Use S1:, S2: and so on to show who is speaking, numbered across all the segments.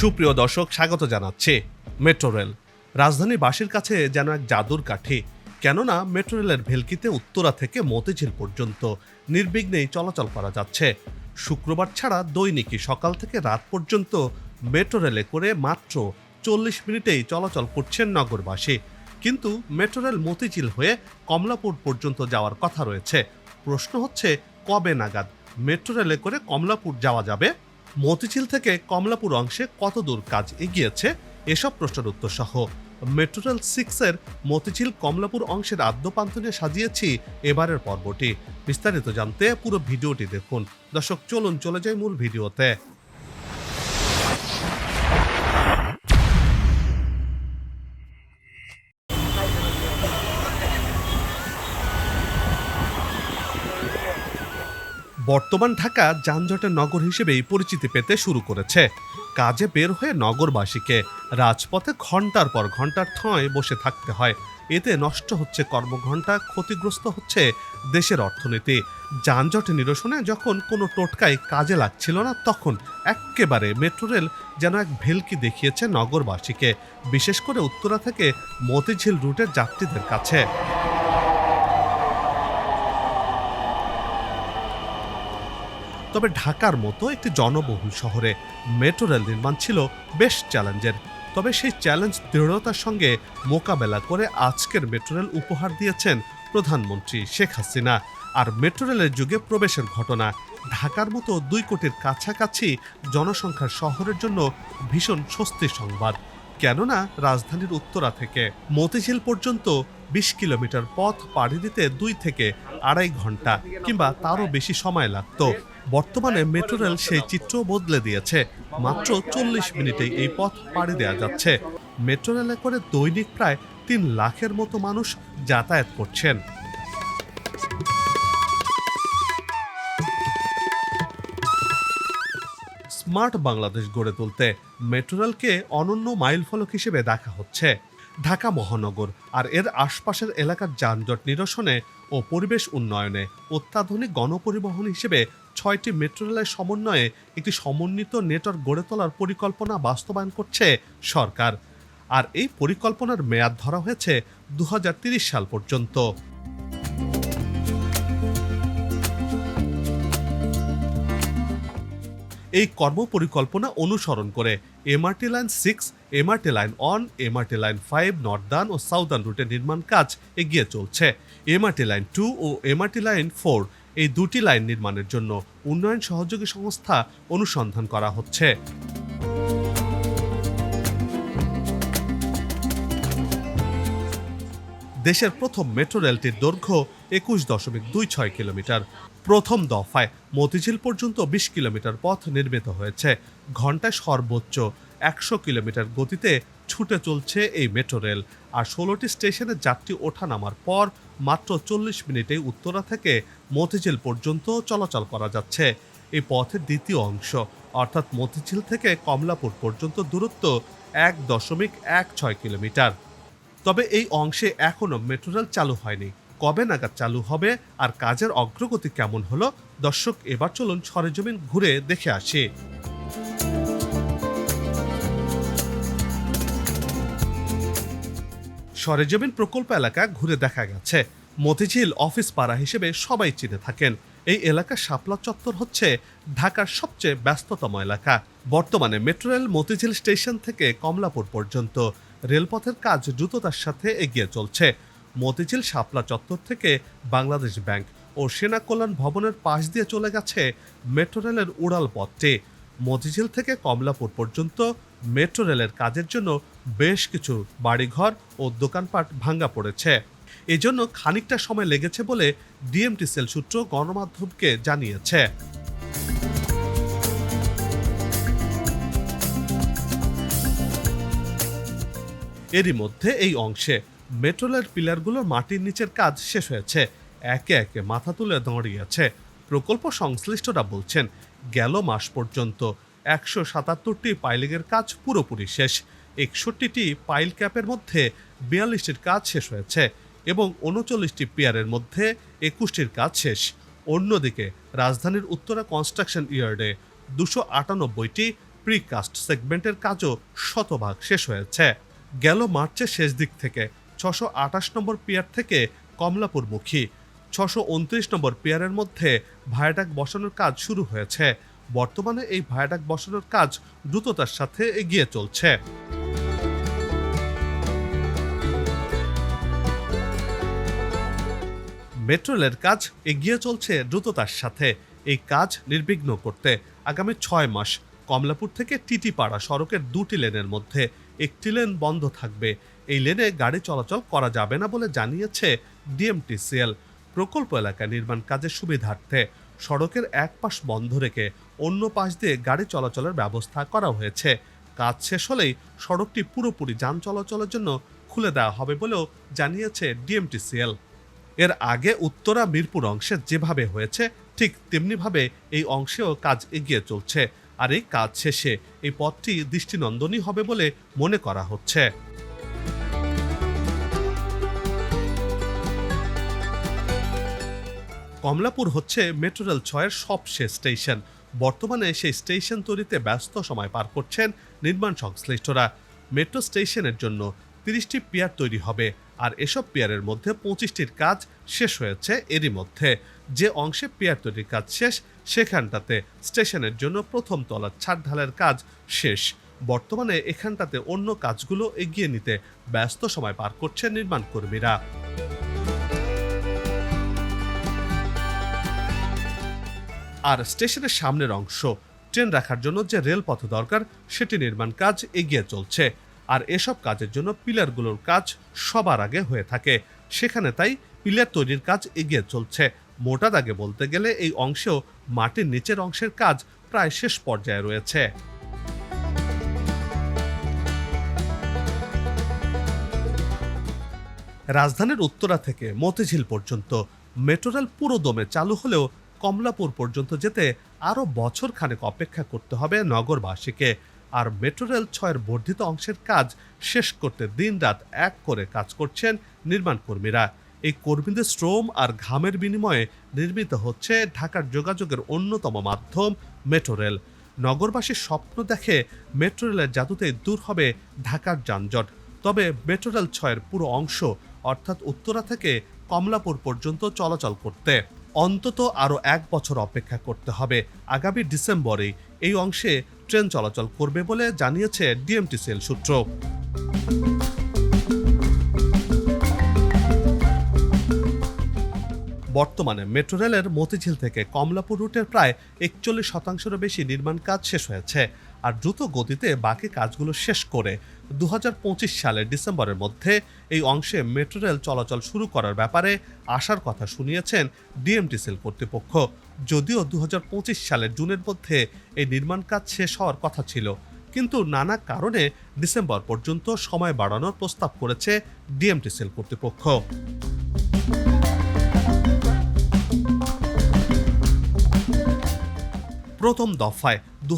S1: সুপ্রিয় দর্শক, স্বাগত জানাচ্ছি মেট্রো রেল। রাজধানীবাসীর কাছে যেন এক জাদুর কাঠি। কেননা মেট্রো রেলের ভেলকিতে উত্তরা থেকে মতিঝিল পর্যন্ত নির্বিঘ্নেই চলাচল করা যাচ্ছে। শুক্রবার ছাড়া দৈনিকই সকাল থেকে রাত পর্যন্ত মেট্রো রেলে করে মাত্র চল্লিশ মিনিটেই চলাচল করছেন নগরবাসী। কিন্তু মেট্রো রেল মতিঝিল হয়ে কমলাপুর পর্যন্ত যাওয়ার কথা রয়েছে। প্রশ্ন হচ্ছে, কবে নাগাদ মেট্রো রেলে করে কমলাপুর যাওয়া যাবে? মতিঝিল থেকে কমলাপুর অংশে কত দূর কাজ এগিয়েছে? এসব প্রশ্নের উত্তর সহ মেট্রো রেল সিক্সের মতিঝিল কমলাপুর অংশের আদ্যপান্ত নিয়ে সাজিয়েছি এবারের পর্বটি। বিস্তারিত জানতে পুরো ভিডিওটি দেখুন। দর্শক, চলুন চলে যাই মূল ভিডিওতে। বর্তমান ঢাকা যানজটের নগর হিসেবেই পরিচিতি পেতে শুরু করেছে। কাজে বের হয়ে নগরবাসীকে রাজপথে ঘণ্টার পর ঘণ্টার ঠয় বসে থাকতে হয়। এতে নষ্ট হচ্ছে কর্মঘণ্টা, ক্ষতিগ্রস্ত হচ্ছে দেশের অর্থনীতি। যানজট নিরসনে যখন কোনো টোটকাই কাজে লাগছিল না, তখন এক্কেবারে মেট্রো রেল যেন এক ভেলকি দেখিয়েছে নগরবাসীকে, বিশেষ করে উত্তরা থেকে মতিঝিল রুটের যাত্রীদের কাছে। তবে ঢাকার মতো একটি জনবহুল শহরে মেট্রো রেল নির্মাণ ছিল বেশ চ্যালেঞ্জের। তবে সেই চ্যালেঞ্জ দৃঢ়তার সঙ্গে মোকাবেলা করে আজকের মেট্রো রেল উপহার দিয়েছেন প্রধানমন্ত্রী শেখ হাসিনা। আর মেট্রো রেলের যুগে প্রবেশের ঘটনা, ঢাকার মতো দুই কোটির কাছাকাছি জনসংখ্যার শহরের জন্য ভীষণ স্বস্তির সংবাদ। কেননা, রাজধানীর উত্তরা থেকে মতিঝিল পর্যন্ত বিশ কিলোমিটার পথ পাড়ি দিতে দুই থেকে আড়াই ঘণ্টা কিংবা তারও বেশি সময় লাগতো। বর্তমানে মেট্রো রেল সেই চিত্র বদলে দিয়েছে। মাত্র চল্লিশ মিনিটেই এই পথ পাড়ি দেওয়া যাচ্ছে। মেট্রো রেলে করে দৈনিক প্রায় তিন লাখের মতো মানুষ যাতায়াত করছেন। স্মার্ট বাংলাদেশ গড়ে তুলতে মেট্রো রেলকে অনন্য মাইল ফলক হিসেবে দেখা হচ্ছে। ঢাকা মহানগর আর এর আশপাশের এলাকার যানজট নিরসনে ও পরিবেশ উন্নয়নে অত্যাধুনিক গণপরিবহন হিসেবে ছয়টি মেট্রো রেলের সমন্বয়ে একটি সমন্বিত নেটওয়ার্ক গড়ে তোলার পরিকল্পনা বাস্তবায়ন করছে সরকার। আর এই পরিকল্পনার মেয়াদ ধরা হয়েছে দু সাল পর্যন্ত। এই কর্মপরিকল্পনা অনুসরণ করে MRT line six MRT line one MRT line five northern ও সাউদার্ন রুটের নির্মাণ কাজ এগিয়ে চলছে। এমআরটি লাইন টু ও এমআরটি লাইন ফোর এই দুটি লাইন নির্মাণের জন্য উন্নয়ন সহযোগী সংস্থা অনুসন্ধান করা হচ্ছে। দেশের প্রথম মেট্রো রেলটির দৈর্ঘ্য একুশ দশমিক দুই ছয় কিলোমিটার। প্রথম দফায় মতিঝিল পর্যন্ত বিশ কিলোমিটার পথ নির্মিত হয়েছে। ঘন্টায় সর্বোচ্চ একশো কিলোমিটার গতিতে ছুটে চলছে এই মেট্রো রেল। আর ষোলোটি স্টেশনে যাত্রী ওঠা নামার পর মাত্র চল্লিশ মিনিটে উত্তরা থেকে মতিঝিল পর্যন্ত চলাচল করা যাচ্ছে। এই পথের দ্বিতীয় অংশ, অর্থাৎ মতিঝিল থেকে কমলাপুর পর্যন্ত দূরত্ব এক দশমিক এক ছয় কিলোমিটার। তবে এই অংশে এখনও মেট্রো রেল চালু হয়নি। কবে নাগাদ চালু হবে আর কাজের অগ্রগতি কেমন হলো, দর্শক এবার চলুন সরেজমিন ঘুরে দেখে আসি। সরেজমিন প্রকল্প এলাকা ঘুরে দেখা গেছে। মতিঝিল অফিস পাড়া হিসেবে সবাই চিনে থাকেন। এই এলাকা শাপলা চত্বর হচ্ছে ঢাকার সবচেয়ে ব্যস্ততম এলাকা। বর্তমানে মেট্রো রেল মতিঝিল স্টেশন থেকে কমলাপুর পর্যন্ত। রেলপথের কাজ দ্রুততার সাথে এগিয়ে চলছে। মতিঝিল শাপলা চত্বর থেকে বাংলাদেশ ব্যাংক ও সেনা কল্যাণ ভবনের পাশ দিয়ে চলে গেছে মেট্রো রেলের উড়াল পথটি। মতিঝিল থেকে কমলাপুর পর্যন্ত মেট্রো রেলের কাজের জন্য বেশ কিছু বাড়িঘর ও দোকানপাট ভাঙ্গা পড়েছে। এজন্য খানিকটা সময় লেগেছে বলে ডিএমটি সেল সূত্র গণমাধ্যমকে জানিয়েছে। এরই মধ্যে এই অংশে মেট্রোলের পিলারগুলোর মাটির নিচের কাজ শেষ হয়েছে। একে একে মাথা তুলে দাঁড়িয়েছে, প্রকল্প সংশ্লিষ্টরা বলছেন। গেল মাস পর্যন্ত একশো সাতাত্তরটি পাইলিংয়ের কাজ পুরোপুরি শেষ। একষট্টিটি পাইল ক্যাপের মধ্যে বিয়াল্লিশটির কাজ শেষ হয়েছে এবং উনচল্লিশটি পিয়ারের মধ্যে একুশটির কাজ শেষ। অন্যদিকে রাজধানীর উত্তরা কনস্ট্রাকশন ইয়ার্ডে দুশো আটানব্বইটি প্রিকাস্ট সেগমেন্টের কাজও শতভাগ শেষ হয়েছে। গেল মার্চের শেষ দিক থেকে ছশো আঠাশ নম্বর পিয়ার থেকে কমলাপুরমুখী। ছশো উনত্রিশ নম্বর পিয়ারের মধ্যে ভায়াডাক বসানোর কাজ শুরু হয়েছে। বর্তমানে এই ভায়াডাক বসানোর কাজ দ্রুততার সাথে এগিয়ে চলছে। মেট্রো রেলের কাজ এগিয়ে চলছে দ্রুততার সাথে। এই কাজ নির্বিঘ্ন করতে আগামী ছয় মাস কমলাপুর থেকে টিটিপাড়া সড়কের দুটি লেনের মধ্যে একটি লেন বন্ধ থাকবে। এই লেনে গাড়ি চলাচল করা যাবে না বলে জানিয়েছে ডিএমটিসিএল, প্রকল্প এলাকায় নির্মাণ কাজের সুবিধার্থে। সড়কের এক পাশ বন্ধ রেখে অন্য পাশ দিয়ে গাড়ি চলাচলের ব্যবস্থা করা হয়েছে। কাজ শেষ হলেই সড়কটি পুরোপুরি যান চলাচলের জন্য খুলে দেওয়া হবে বলেও জানিয়েছে ডিএমটিসিএল। এর আগে উত্তরা, মিরপুর অংশে যেভাবে হয়েছে, ঠিক তেমনিভাবে এই অংশেও কাজ এগিয়ে চলছে। আর এই কাজ শেষে এই পথটি দৃষ্টিনন্দনই হবে বলে মনে করা হচ্ছে। কমলাপুর হচ্ছে মেট্রো রেল ছয়ের সবশেষ স্টেশন। বর্তমানে সেই স্টেশন তৈরিতে ব্যস্ত সময় পার করছেন নির্মাণ সংশ্লিষ্টরা। মেট্রো স্টেশনের জন্য তিরিশটি পিয়ার তৈরি হবে আর এসব পিয়ারের মধ্যে পঁচিশটির কাজ শেষ হয়েছে এরই মধ্যে। যে অংশে পিয়ার তৈরির কাজ শেষ, সেখানটাতে স্টেশনের জন্য প্রথম তলার ছাদ ঢালের কাজ শেষ। বর্তমানে এখানটাতে অন্য কাজগুলো এগিয়ে নিতে ব্যস্ত সময় পার করছেন নির্মাণ কর্মীরা আর স্টেশনের সামনের অংশ। ট্রেন রাখার জন্য যে রেলপথ দরকার, সেটি নির্মাণ কাজ এগিয়ে চলছে। আর এসব কাজের জন্য পিলারগুলোর কাজ সবার আগে হয়ে থাকে। সেখানে তাই পিলার তৈরির কাজ এগিয়ে চলছে। মোটা দাগে বলতে গেলে এই অংশেও মাটির নিচের অংশের কাজ প্রায় শেষ পর্যায়ে রয়েছে। রাজধানীর উত্তরা থেকে মতিঝিল পর্যন্ত মেট্রো রেল পুরো দমে চালু হলেও কমলাপুর পর্যন্ত যেতে আরও বছর খানেক অপেক্ষা করতে হবে নগরবাসীকে। আর মেট্রো রেল ছয়ের বর্ধিত অংশের কাজ শেষ করতে দিনরাত এক করে কাজ করছেন নির্মাণ কর্মীরা। এই কর্মীদের শ্রম আর ঘামের বিনিময়ে নির্মিত হচ্ছে ঢাকার যোগাযোগের অন্যতম মাধ্যম মেট্রো রেল। নগরবাসীর স্বপ্ন দেখে মেট্রো রেলের জাদুতেই দূর হবে ঢাকার যানজট। তবে মেট্রো রেল ছয়ের পুরো অংশ, অর্থাৎ উত্তরা থেকে কমলাপুর পর্যন্ত চলাচল করতে। অন্তত আরও এক বছর অপেক্ষা করতে হবে। আগামী ডিসেম্বরেই এই অংশে ট্রেন চলাচল করবে বলে জানিয়েছে ডিএমটিসিএল সূত্র। বর্তমানে মেট্রো রেলের মতিঝিল থেকে কমলাপুর রুটের প্রায় একচল্লিশ শতাংশেরও বেশি নির্মাণ কাজ শেষ হয়েছে আর দ্রুত গতিতে বাকি কাজগুলো শেষ করে দুহাজার পঁচিশ সালের ডিসেম্বরের মধ্যে এই অংশে মেট্রো রেল চলাচল শুরু করার ব্যাপারে আসার কথা শুনিয়েছেন ডিএমটিসিএল কর্তৃপক্ষ। যদিও দুহাজার পঁচিশ সালের জুনের মধ্যে এই নির্মাণ কাজ শেষ হওয়ার কথা ছিল, কিন্তু নানা কারণে ডিসেম্বর পর্যন্ত সময় বাড়ানোর প্রস্তাব করেছে ডিএমটিসিএল কর্তৃপক্ষ। প্রথম দফায় দু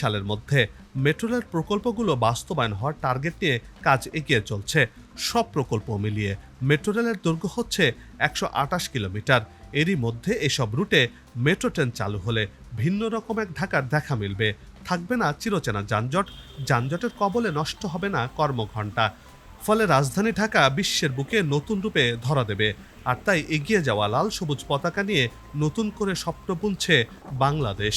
S1: সালের মধ্যে মেট্রো রেল প্রকল্পগুলো বাস্তবায়ন হওয়ার টার্গেট নিয়ে কাজ এগিয়ে চলছে। সব প্রকল্প মিলিয়ে মেট্রো রেলের দৈর্ঘ্য হচ্ছে একশো আটাশ কিলোমিটার। এরই মধ্যে এসব রুটে মেট্রো ট্রেন চালু হলে ভিন্ন রকম এক ঢাকার দেখা মিলবে। থাকবে না চিরচেনা যানজট। যানজটের কবলে নষ্ট হবে না কর্মঘণ্টা। ফলে রাজধানী ঢাকা বিশ্বের বুকে নতুন রূপে ধরা দেবে। আর তাই এগিয়ে যাওয়া লাল সবুজ পতাকা নিয়ে নতুন করে স্বপ্ন বুনছে বাংলাদেশ।